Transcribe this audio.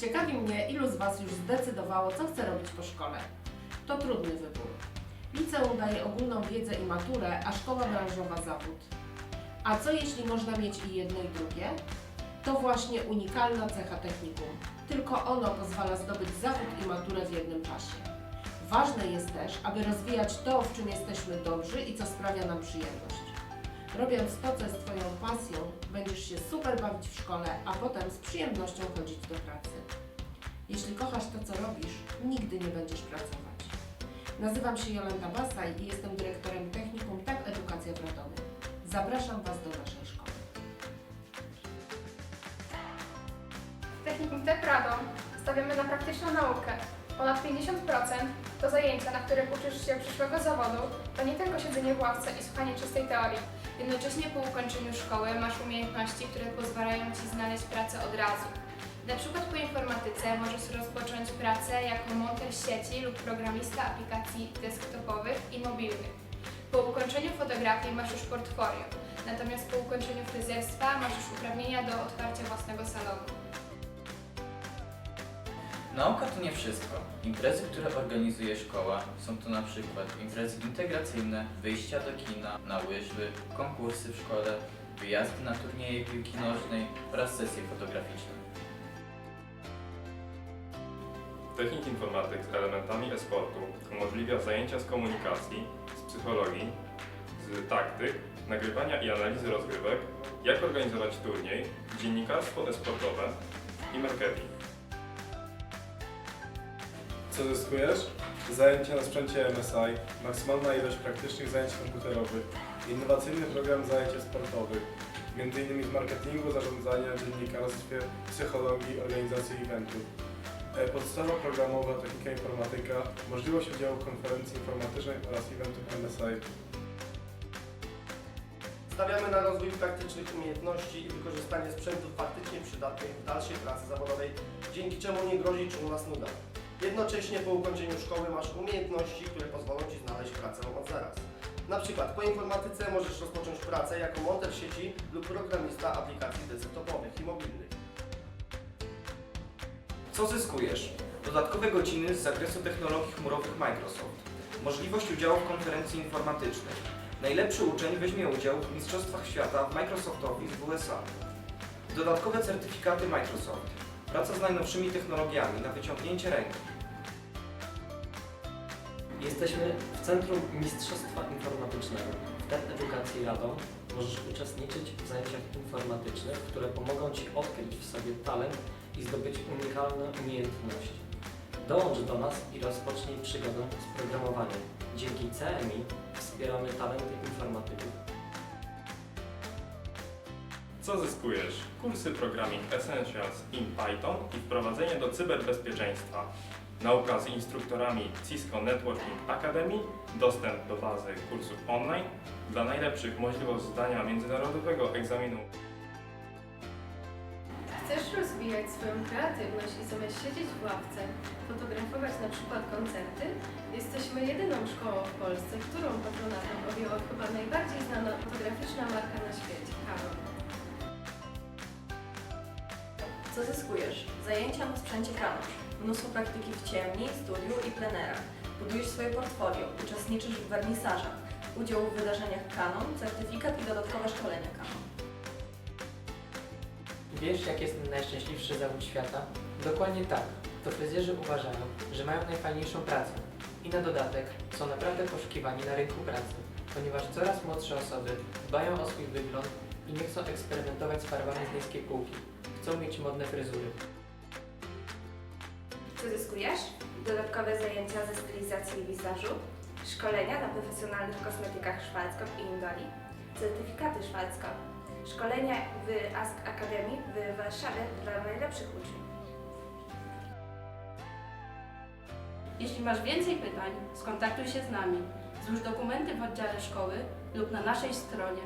Ciekawi mnie, ilu z Was już zdecydowało, co chce robić po szkole. To trudny wybór. Liceum daje ogólną wiedzę i maturę, a szkoła branżowa zawód. A co jeśli można mieć i jedno i drugie? To właśnie unikalna cecha technikum. Tylko ono pozwala zdobyć zawód i maturę w jednym czasie. Ważne jest też, aby rozwijać to, w czym jesteśmy dobrzy i co sprawia nam przyjemność. Robiąc to, co jest Twoją pasją, będziesz się super bawić w szkole, a potem z przyjemnością chodzić do pracy. Jeśli kochasz to, co robisz, nigdy nie będziesz pracować. Nazywam się Jolanta Basaj i jestem dyrektorem Technikum Tak Edukacja w. Zapraszam Was do naszej szkoły. Technikum TEP Radom stawiamy na praktyczną naukę. Ponad 50% to zajęcia, na których uczysz się przyszłego zawodu, to nie tylko siedzenie w ławce i słuchanie czystej teorii. Jednocześnie po ukończeniu szkoły masz umiejętności, które pozwalają Ci znaleźć pracę od razu. Na przykład po informatyce możesz rozpocząć pracę jako monter sieci lub programista aplikacji desktopowych i mobilnych. Po ukończeniu fotografii masz już portfolio, natomiast po ukończeniu fryzjerstwa masz już uprawnienia do otwarcia własnego salonu. Nauka to nie wszystko. Imprezy, które organizuje szkoła są to na przykład imprezy integracyjne, wyjścia do kina, na łyżwy, konkursy w szkole, wyjazdy na turnieje piłki nożnej oraz sesje fotograficzne. Technik informatyk z elementami e-sportu umożliwia zajęcia z komunikacji, z psychologii, z taktyk, nagrywania i analizy rozgrywek, jak organizować turniej, dziennikarstwo e-sportowe i marketing. Co zyskujesz? Zajęcia na sprzęcie MSI, maksymalna ilość praktycznych zajęć komputerowych, innowacyjny program zajęć sportowych, m.in. z marketingu, zarządzania, dziennikarstwie, psychologii, organizacji eventów. E, Podstawa programowa, technika informatyka, możliwość udziału w konferencji informatycznej oraz eventów MSI. Stawiamy na rozwój praktycznych umiejętności i wykorzystanie sprzętów faktycznie przydatnych w dalszej pracy zawodowej, dzięki czemu nie grozi czy u nas nuda. Jednocześnie po ukończeniu szkoły masz umiejętności, które pozwolą Ci znaleźć pracę od zaraz. Na przykład po informatyce możesz rozpocząć pracę jako monter sieci lub programista aplikacji desktopowych i mobilnych. Co zyskujesz? Dodatkowe godziny z zakresu technologii chmurowych Microsoft. Możliwość udziału w konferencji informatycznej. Najlepszy uczeń weźmie udział w Mistrzostwach Świata w Microsoft Office w USA. Dodatkowe certyfikaty Microsoft. Praca z najnowszymi technologiami na wyciągnięcie ręki. Jesteśmy w Centrum Mistrzostwa Informatycznego. W TED Edukacji Radom możesz uczestniczyć w zajęciach informatycznych, które pomogą Ci odkryć w sobie talent i zdobyć unikalne umiejętności. Dołącz do nas i rozpocznij przygodę z programowaniem. Dzięki CMI wspieramy talenty informatyków. Co zyskujesz? Kursy Programming Essentials in Python i wprowadzenie do cyberbezpieczeństwa. Nauka z instruktorami Cisco Networking Academy, dostęp do bazy kursów online, dla najlepszych możliwość zdania międzynarodowego egzaminu Chcesz rozwijać swoją kreatywność i zamiast siedzieć w ławce, fotografować na przykład koncerty? Jesteśmy jedyną szkołą w Polsce, którą patronatem objęła chyba najbardziej znana fotograficzna marka na świecie, Canon. Co zyskujesz? Zajęcia na sprzęcie Canon, mnóstwo praktyki w ciemni, studiu i plenerach. Budujesz swoje portfolio, uczestniczysz w wernisażach, udział w wydarzeniach Canon, certyfikat i dodatkowe szkolenia Canon. Wiesz, jaki jest najszczęśliwszy zawód świata? Dokładnie tak. To fryzjerzy uważają, że mają najfajniejszą pracę. I na dodatek są naprawdę poszukiwani na rynku pracy, ponieważ coraz młodsze osoby dbają o swój wygląd i nie chcą eksperymentować z farbami z niskiej półki. Chcą mieć modne fryzury. Co zyskujesz? Dodatkowe zajęcia ze stylizacji i wizażu, szkolenia na profesjonalnych kosmetykach Schwarzkopf i Indoli, certyfikaty Schwarzkopf, szkolenia w Ask Academy w Warszawie dla najlepszych uczniów. Jeśli masz więcej pytań, skontaktuj się z nami. Złóż dokumenty w oddziale szkoły lub na naszej stronie